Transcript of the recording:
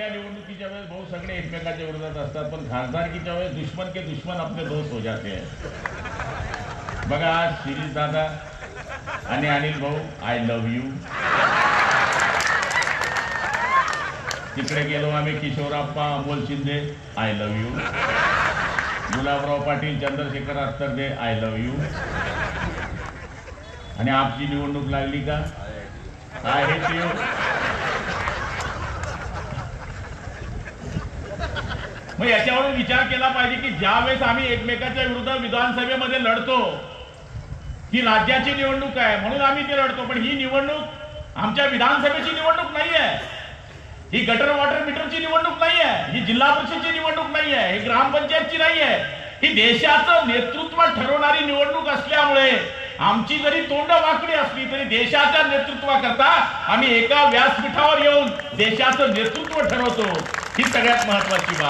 कुठल्या निवडणुकीच्या वेळेस भाऊ सगळे एकमेकाच्या विरोधात असतात पण खासदारकीच्या वेळेस दुश्मन के दुश्मन आपले दोस्त हो जाते. बघा आज शिरीष दादा आणि अनिल भाऊ आय लव्ह यू तिकडे गेलो आम्ही Kishorappa Amol Shinde I love you Gulabrao Patil Chandrashekhar Attarde I love you आणि आपची निवडणूक लागली का? आय हेट यू मग याच्यावरून विचार केला पाहिजे की ज्या वेळेस आम्ही एकमेकाच्या विरुद्ध विधानसभेमध्ये लढतो ही राज्याची निवडणूक आहे म्हणून आम्ही ते लढतो. पण ही निवडणूक आमच्या विधानसभेची निवडणूक नाही आहे ही गटर वॉटर मीटरची निवडणूक नाही आहे ही जिल्हा परिषदची निवडणूक नाही आहे ही ग्रामपंचायतची नाही आहे ही देशाचं नेतृत्व ठरवणारी निवडणूक असल्यामुळे आमची जरी तोंड वाकडी असली तरी देशाच्या नेतृत्वाकरता आम्ही एका व्यासपीठावर येऊन देशाचं नेतृत्व ठरवतो. ही सगळ्यात महत्वाची बाब.